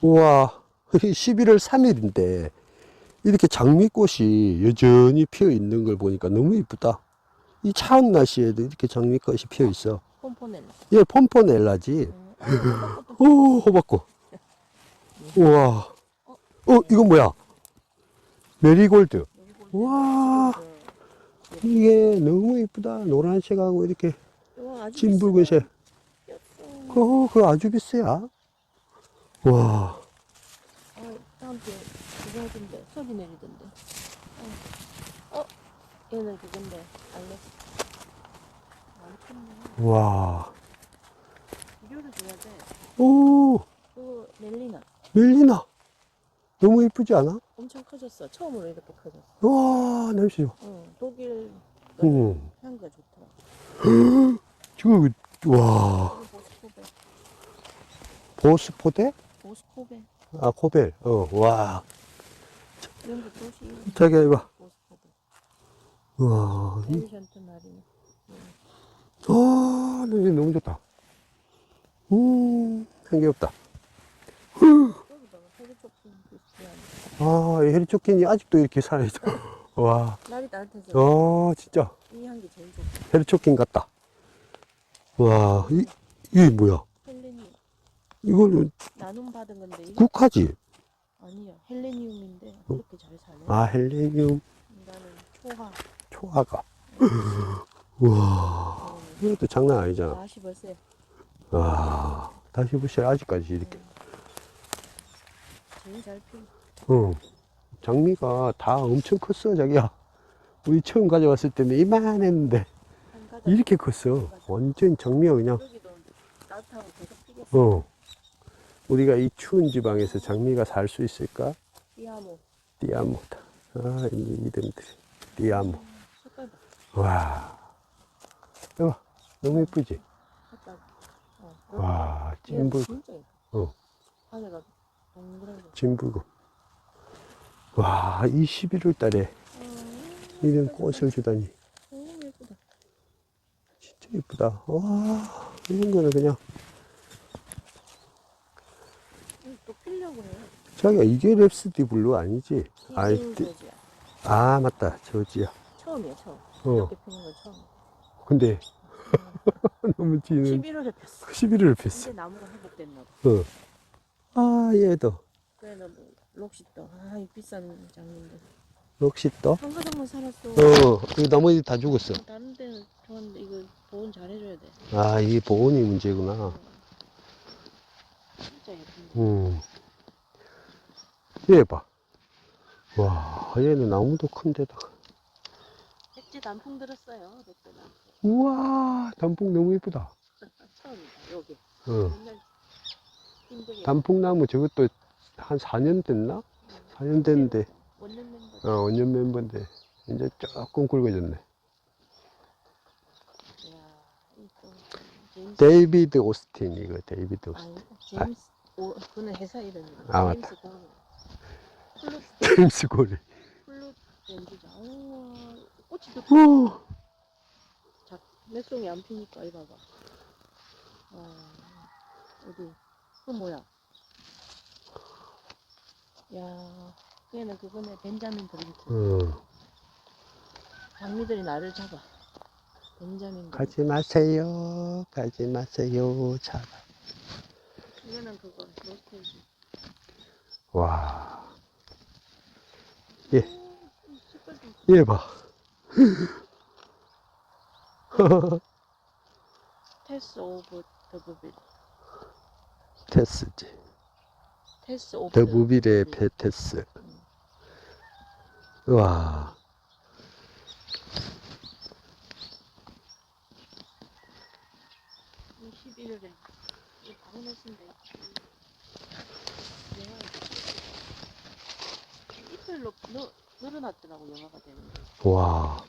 우와, 11월 3일인데 이렇게 장미꽃이 여전히 피어 있는 걸 보니까 너무 이쁘다. 이 차운 날씨에도 이렇게 장미꽃이 피어 있어. 폼포넬라. 얘 폼포넬라지. 음, 오, 호박꽃. 우와. 어, 이건 뭐야? 메리골드. 와, 이게 너무 이쁘다. 노란색하고 이렇게 진 붉은색. 비싸. 어, 그거 아주 비싸야. 와, 아, 다음 주에 그거 하던데 소리 내리던데. 어, 어, 얘는 그건데. 많겠네. 와. 비료를 줘야 돼. 오, 그거 멜리나 멜리나. 너무 이쁘지 않아? 엄청 커졌어. 처음으로 이렇게 커졌어. 와, 냄새 좋아. 응, 독일 응. 향기가 좋더라. 지금, 와. 이거 보스코베. 보스포대? 보스코베. 아, 코벨. 어, 와. 이런 거 도시 해봐. 보스코베. 와. 이- 엘리션트 마리나. 아, 냄새 너무 좋다. 음, 한개없다. 아, 이 헤리초킨이 아직도 이렇게 살아있어. 와. 날이 따뜻해서 아, 진짜. 이 향기 제일 좋다. 헤리초킨 같다. 와, 이, 이게 뭐야? 이거는 나눔 받은 건데 국화지? 아니야. 헬레니움인데 어? 그렇게 잘 사네. 아, 헬레니움 나는 초화. 초화가. 와, 이것도 장난 아니잖아. 다시 벌써 와, 다시 보세요. 아직까지 이렇게. 제일 잘 피. 응. 장미가 다 엄청 컸어, 자기야. 우리 처음 가져왔을 때는 이만했는데, 한 가닥. 이렇게 컸어. 완전 장미가 그냥, 여기도 따뜻하고 계속 피겠어. 어. 우리가 이 추운 지방에서 장미가 살 수 있을까? 띠아모. 띠아모다. 아, 이 이름들. 띠아모. 봐. 와. 이거 너무 예쁘지? 어. 와, 예뻐. 어, 동그란 거. 찐붉어. 와, 이 11월 달에 아, 이런 꽃을 주다니. 너무 예쁘다. 진짜 예쁘다. 와, 이런 거는 그냥, 이거 또 피려고 해. 자기가 이게 랩스티 블루 아니지? 아이, 시즌 띠- 저지야. 아, 맞다. 저지야. 처음이야, 처음. 어. 이렇게 피는 건 처음. 근데, 너무 지는 11월에 폈어. 11을 폈어. 이제 나무가 회복됐나 봐. 어. 아, 얘도. 그래도 뭐, 록시도. 아, 이 비싼 장인데. 역시 또. 한 가닥만 살았어. 어, 이거 나머지 다 죽었어. 다른 데는 좋았는데 이거 보온 잘해줘야 돼. 아, 이게 보온이 문제구나. 진짜 예쁜데. 음. 얘 봐. 와, 얘는 나무도 큰데다가. 백지 단풍 들었어요. 백지 단풍. 우와, 단풍 너무 예쁘다. 처음이다, 여기. 어. 옛날 힘들게. 단풍나무 저것도 한 4년 됐나? 4년 됐는데, 원년 멤버. 어, 원년 멤버인데, 이제 조금 굵어졌네. 제임스. 데이비드 오스틴, 이거 데이비드 오스틴. 아니, 제임스. 오, 그는 회사 이름이야. 아, 맞다. 제임스 고 플룻 연주자. 우와, 꽃이 더 오, 자, 맥송이 안 피니까 이 봐봐. 어, 어디? 그 뭐야? 야, 얘는 그거네 벤자민 브링크. 어, 장미들이 나를 잡아. 벤자민. 가지 마세요. 가지 마세요. 잡아. 이거는 그거 로스테이지. 와, 예, 얘 봐. 테스 오브 더브빌. 테스지. 테스 오브 더부빌의. 페테스. 와, 이 11월에 이 바로네스인데 영화 잎을 넣, 넣, 늘어났더라고 영화가 되는데 와,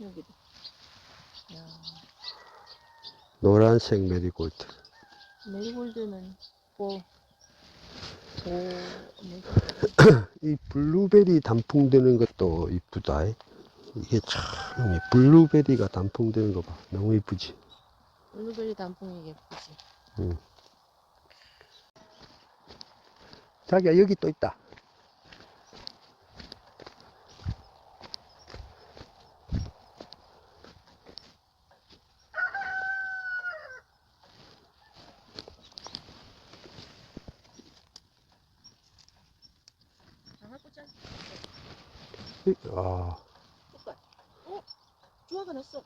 여기도 야 노란색 메리골드. 메리골드는 뭐 오, 뭐지? 이 블루베리 단풍 드는 것도 이쁘다. 이게 참, 이 블루베리가 단풍 드는 거 봐. 너무 이쁘지? 블루베리 단풍이 예쁘지. 응. 자기야, 여기 또 있다. 장화꽃장 아, 꽃갈. 어? 주화가 났어.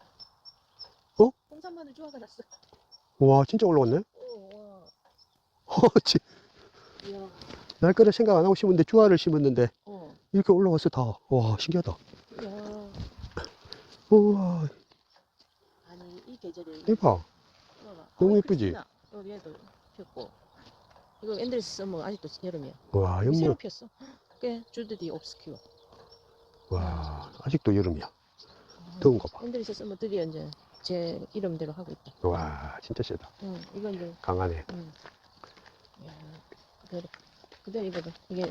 어? 홍산마늘 주화가 났어. 와, 진짜 올라왔네? 오, 와. 어, 지, 이야. 날 거를 생각 안 하고 심었는데, 주화를 심었는데, 어. 이렇게 올라왔어, 다. 와, 신기하다. 이야. 우와, 아니 이 계절에 이봐. 봐봐. 너무 어, 예쁘지? 어, 얘도 폈고. 이거 앤드레스 써머 아직도 여름이야. 와, 새로 연물. 폈어. 꽤 줄드디 옵스큐어. 와, 아직도 여름이야. 더운 거 봐. 앤드레스 써머 드디어 이제 제 이름대로 하고 있다. 와, 진짜 세다. 응, 이건 이제 강하네. 응. 야, 그대로 그대로 이거도 이게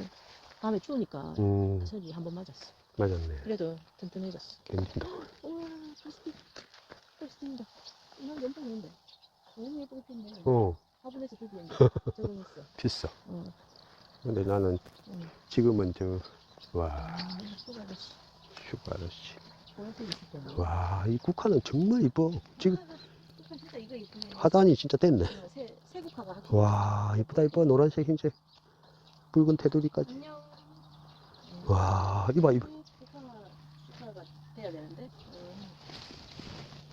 밤에 추우니까 음, 설이 한 번 맞았어. 맞았네. 그래도 튼튼해졌어. 괜찮다. 우와, 크리스티, 크리스티입니다. 이런 엄청 좋은데. 너무 예쁘게 폈네. 어, 화분에서 드디어 적응했어. 비싸. 응, 근데 나는 응. 지금은 저, 와, 아. 슈가 아저씨. 와, 이 국화는 정말 이뻐. 지금 아, 진짜 됐네. 어. 와, 이쁘다, 이뻐. 노란색, 흰색, 붉은 테두리까지. 와, 이봐, 이봐. 되는데.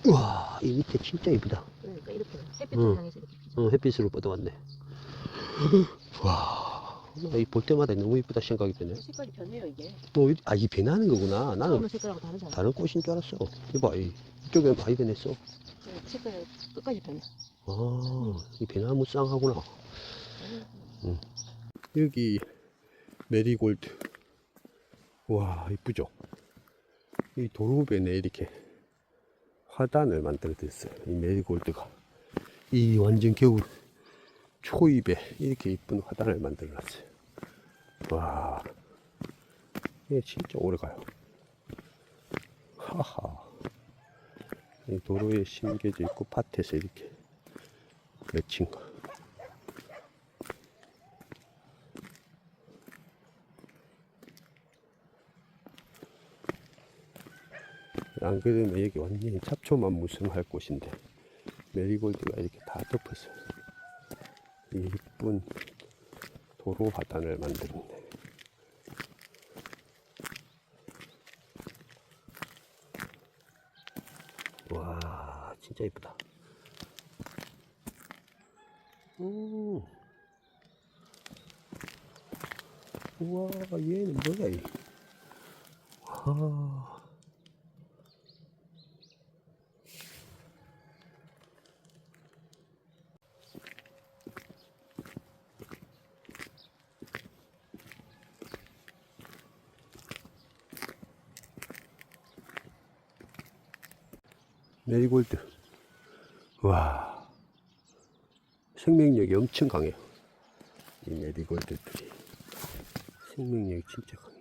와, 이 밑에 진짜 이쁘다. 그러니까 이렇게 햇빛을 응. 햇빛으로 뻗어왔네. 와, 이 볼 때마다 너무 이쁘다 생각이 드네. 색깔이 변해요 이게. 뭐, 이- 아, 이 변하는 거구나. 나는 색깔하고 다르잖아. 다른 꽃인 줄 알았어. 이봐, 이, 이쪽에 많이 변했어. 네, 색깔 끝까지 변해. 아, 이 배나무 쌍하구나. 여기 메리골드. 와, 이쁘죠? 이 도로변에 이렇게 화단을 만들어냈어요. 이 메리골드가. 이 완전 겨울 초입에 이렇게 이쁜 화단을 만들어놨어요. 와, 이게 진짜 오래 가요. 하하. 이 도로에 심겨져 있고 밭에서 이렇게 맺힌 거. 안 그러면 여기 완전히 잡초만 무성할 곳인데 메리골드가 이렇게 다이 이쁜 도로 화단을 만들었네. 와, 진짜 이쁘다. 음. 우와, 얘는 뭐야, 이. 아. 메리골드. 와. 생명력이 엄청 강해요. 이 메리골드들이. 생명력이 진짜 강해.